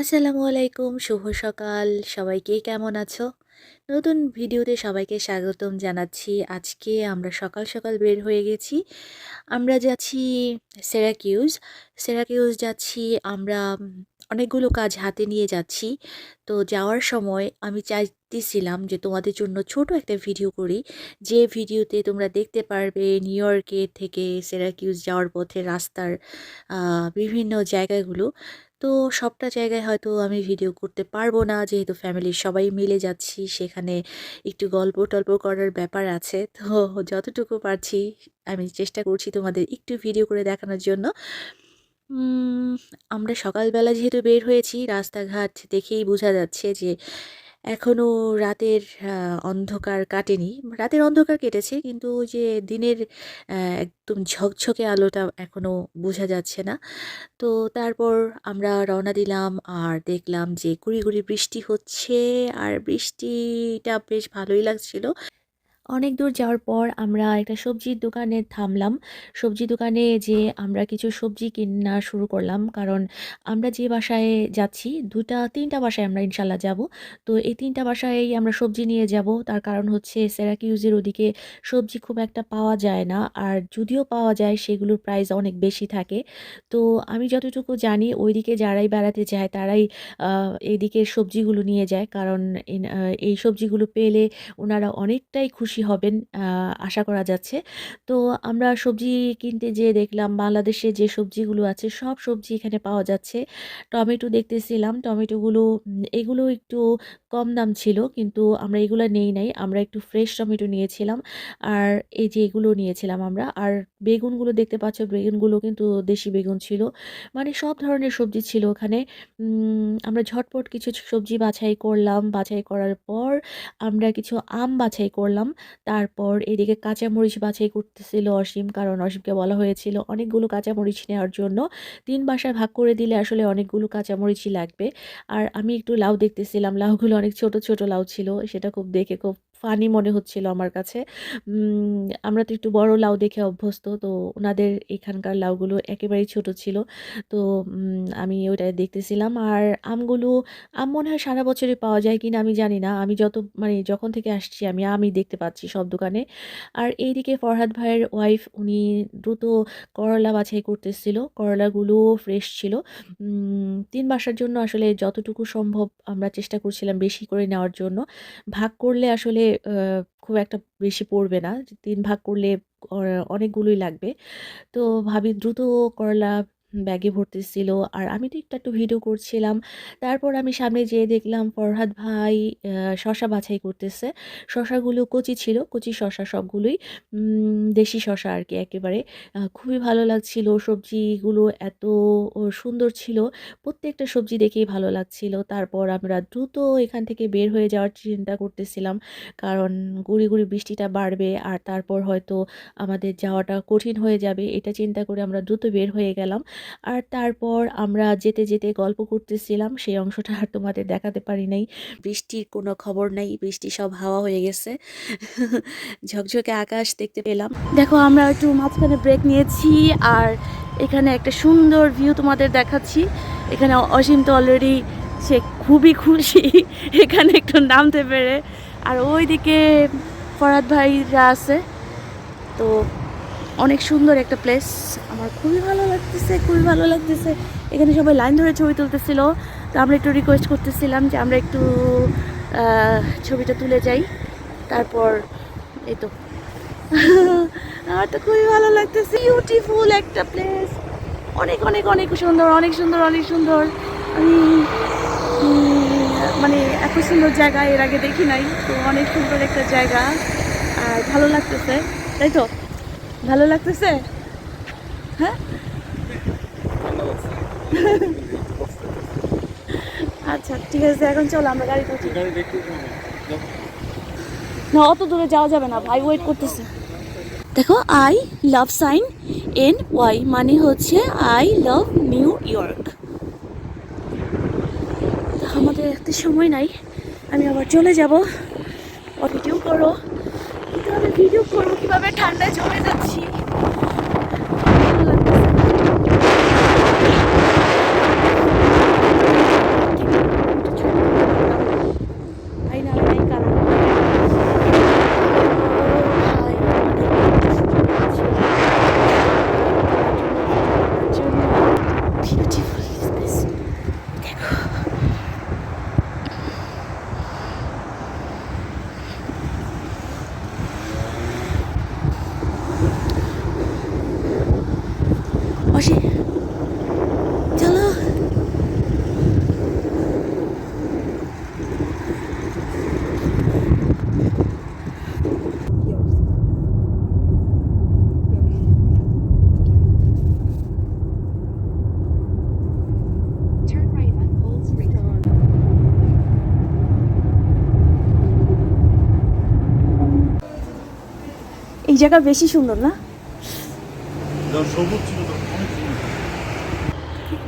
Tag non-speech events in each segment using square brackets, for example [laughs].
আসসালামু আলাইকুম, শুভ সকাল। সবাইকে কেমন আছো? নতুন ভিডিওতে সবাইকে স্বাগতম জানাচ্ছি। আজকে আমরা সকাল সকাল বের হয়ে গেছি। আমরা যাচ্ছি সেরাকিউজ সেরাকিউজ যাচ্ছি আমরা অনেকগুলো কাজ হাতে নিয়ে যাচ্ছি। তো যাওয়ার সময় আমি চাইতেছিলাম যে তোমাদের জন্য ছোট একটা ভিডিও করি। যে ভিডিওতে তোমরা দেখতে পারবে নিউ ইয়র্কে থেকে সেরাকিউজ যাওয়ার পথে রাস্তার বিভিন্ন জায়গাগুলো। তো সবটা জায়গায় হয়তো আমি ভিডিও করতে পারব না। যেহেতু ফ্যামিলির সবাই মিলে যাচ্ছি, সেখানে একটু গল্প টল্প করার ব্যাপার আছে। তো যতটুকু পারছি, আমি চেষ্টা করছি তোমাদের একটু ভিডিও করে দেখানোর জন্য। আমরা সকালবেলা যেহেতু বের হয়েছি, রাস্তাঘাট দেখেই বোঝা যাচ্ছে যে এখনও রাতের অন্ধকার কাটেনি। রাতের অন্ধকার কেটেছে, কিন্তু যে দিনের একদম ঝকঝকে আলোটা এখনও বোঝা যাচ্ছে না। তো তারপর আমরা রওনা দিলাম আর দেখলাম যে গুড়ি গুড়ি বৃষ্টি হচ্ছে, আর বৃষ্টিটা বেশ ভালোই লাগছিল। অনেক দূর যাওয়ার পর আমরা একটা সবজির দোকানে থামলাম। সবজি দোকানে যে আমরা কিছু সবজি কেনা শুরু করলাম। কারণ আমরা যে বাসায় যাচ্ছি দুটা তিনটা বাসায় আমরা ইনশাল্লাহ যাব। তো এই তিনটা বাসায় আমরা সবজি নিয়ে যাব। তার কারণ হচ্ছে সেরাকিউজের ওদিকে সবজি খুব একটা পাওয়া যায় না। আর যদিও পাওয়া যায় সেগুলোর প্রাইস অনেক বেশি থাকে। তো আমি যতটুকু জানি ওইদিকে যারাই বেড়াতে যায় তারাই আহ, এইদিকে সবজিগুলো নিয়ে যায়। কারণ এই সবজিগুলো পেলে ওনারা অনেকটাই খুশি হবেন আশা করা যাচ্ছে। তো আমরা সবজি কিনতে যেয়ে দেখলাম, বাংলাদেশে যে সবজিগুলো আছে, সব সবজি এখানে পাওয়া যাচ্ছে। টমেটো দেখতেছিলাম, টমেটোগুলো, এগুলো একটু কম দাম ছিল, কিন্তু আমরা এগুলো নেই নাই, আমরা একটু ফ্রেশ টমেটো নিয়েছিলাম, আর এই যে এগুলো নিয়েছিলাম আমরা। আর বেগুনগুলো দেখতে পাচ্ছ, বেগুনগুলো কিন্তু দেশি বেগুন ছিল। মানে সব ধরনের সবজি ছিল ওখানে। আমরা ঝটপট কিছু সবজি বাছাই করলাম। বাছাই করার পর আমরা কিছু আম বাছাই করলাম। তারপর এদিকে কাঁচামরিচ বাছাই করতেছিল অসীম, কারণ অসীমকে বলা হয়েছিল অনেকগুলো কাঁচামরিচ নেওয়ার জন্য। তিন বাসায় ভাগ করে দিলে আসলে অনেকগুলো কাঁচামরিচই লাগবে। আর আমি একটু লাউ দেখতেছিলাম, লাউগুলো অনেক ছোট ছোট লাউ ছিল, সেটা খুব দেখে খুব ফানি মনে হচ্ছিল আমার কাছে। আমরা তো একটু বড় লাউ দেখে অভ্যস্ত, তো ওনাদের এখানকার লাউগুলো একেবারেই ছোট ছিল। তো আমি ওইটা দেখতেছিলাম। আর আমগুলো, আম মনে হয় সারা বছরই পাওয়া যায় কিনা আমি জানি না। আমি যত মানে যখন থেকে আসছি আমি আমই দেখতে পাচ্ছি সব দোকানে। আর এইদিকে ফরহাদ ভাইয়ের ওয়াইফ উনি দ্রুত করলা বাছাই করতেছিল। করলাগুলো ফ্রেশ ছিল। তিন বাসার জন্য আসলে যতটুকু সম্ভব আমরা চেষ্টা করছিলাম বেশি করে নেওয়ার জন্য। ভাগ করলে আসলে খুব একটা বেশি পড়বে না। তিন ভাগ করলে অনেকগুলোই লাগবে। তো ভাবি দ্রুত করলা ব্যাগে ভরতেছিল আর আমি তো একটু একটু ভিডিও করছিলাম। তারপর আমি সামনে যেয়ে দেখলাম ফরহাদ ভাই শশা বাছাই করতেছে। শশাগুলো কচি ছিল, কচি শশা সবগুলোই দেশি শশা আর কি একেবারে। খুবই ভালো লাগছিল। সবজিগুলো এত সুন্দর ছিল। প্রত্যেকটা সবজি দেখেই ভালো লাগছিল। তারপর আমরা দ্রুত এখান থেকে বের হয়ে যাওয়ার চিন্তা করতেছিলাম। কারণ গুড়ি গুড়ি বৃষ্টিটা বাড়বে আর তারপর হয়তো আমাদের যাওয়াটা কঠিন হয়ে যাবে। এটা চিন্তা করে আমরা দ্রুত বের হয়ে গেলাম। আর তারপর আমরা যেতে যেতে গল্প করতেছিলাম, সেই অংশটা আর তোমাদের দেখাতে পারি নাই। বৃষ্টির কোনো খবর নাই, বৃষ্টি সব হাওয়া হয়ে গেছে। ঝকঝকে আকাশ দেখতে পেলাম। দেখো, আমরা একটু মাঝখানে ব্রেক নিয়েছি আর এখানে একটা সুন্দর ভিউ তোমাদের দেখাচ্ছি। এখানে অসীম তো অলরেডি সে খুবই খুশি, এখানে একটু নামতে পেরে। আর ওইদিকে ফরাদ ভাইরা আছে। তো অনেক সুন্দর একটা প্লেস আমার খুবই ভালো লাগতেছে, খুবই ভালো লাগতেছে। এখানে সবাই লাইন ধরে ছবি তুলতেছিল। তো আমরা একটু রিকোয়েস্ট করতেছিলাম যে আমরা একটু ছবিটা তুলে যাই। তারপর এই তো। [laughs] আমার তো খুবই ভালো লাগতেছে। বিউটিফুল একটা প্লেস অনেক অনেক অনেক সুন্দর অনেক সুন্দর অনেক সুন্দর। আমি মানে এত সুন্দর জায়গা এর আগে দেখি নাই, তো অনেক সুন্দর একটা জায়গা। আর ভালো লাগতেছে। তাই তো? ভালো লাগতেছে? হ্যাঁ? আচ্ছা ঠিক আছে, এখন চলো, আমরা গাড়িতে উঠি না, অত দূরে যাওয়া যাবে না, ভাই ওয়েট করতেছে। দেখো I love sign N Y মানে হচ্ছে আই লাভ নিউ ইয়র্ক আমাদের একটা সময় নাই, আমি আবার চলে যাব। ভিডিও করো। কিন্তু আমি কীভাবে ঠান্ডায় জমে যাচ্ছি ভালো লাগতেছে না। এই জায়গা বেশি সুন্দর না।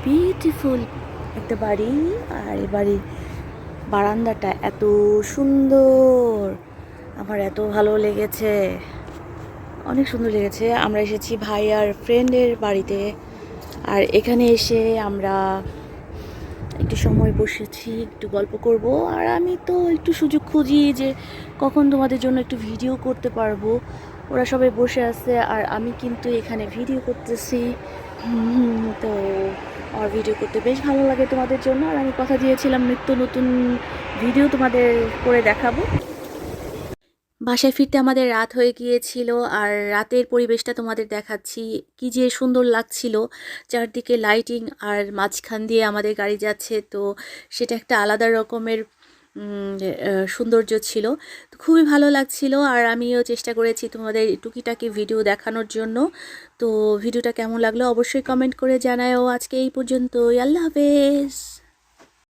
বিউটিফুল একটা বাড়ি আর এ বাড়ির বারান্দাটা এত সুন্দর। আমার এত ভালো লেগেছে। অনেক সুন্দর লেগেছে। আমরা এসেছি ভাই আর ফ্রেন্ডের বাড়িতে। আর এখানে এসে আমরা একটু সময় বসেছি, একটু গল্প করব। আর আমি তো একটু সুযোগ খুঁজি যে কখন তোমাদের জন্য একটু ভিডিও করতে পারব। ওরা সবাই বসে আছে আর আমি কিন্তু এখানে ভিডিও করতেছি। তো আর ভিডিও করতে বেশ ভালো লাগে তোমাদের জন্য। আর আমি কথা দিয়েছিলাম নিত্য নতুন ভিডিও তোমাদের করে দেখাবো। বাসায় ফিরতে আমাদের রাত হয়ে গিয়েছিল আর রাতের পরিবেশটা তোমাদের দেখাচ্ছি। কি যে সুন্দর লাগছিল, চারদিকে লাইটিং আর মাঝখান দিয়ে আমাদের গাড়ি যাচ্ছে। তো সেটা একটা আলাদা রকমের সৌন্দর্য ছিল। তো খুবই ভালো লাগছিল আর আমিও চেষ্টা করেছি তোমাদের টুকিটাকি ভিডিও দেখানোর জন্য। তো ভিডিওটা কেমন লাগল অবশ্যই কমেন্ট করে জানাও আজকে এই পর্যন্তই। আল্লাহ হাফেজ।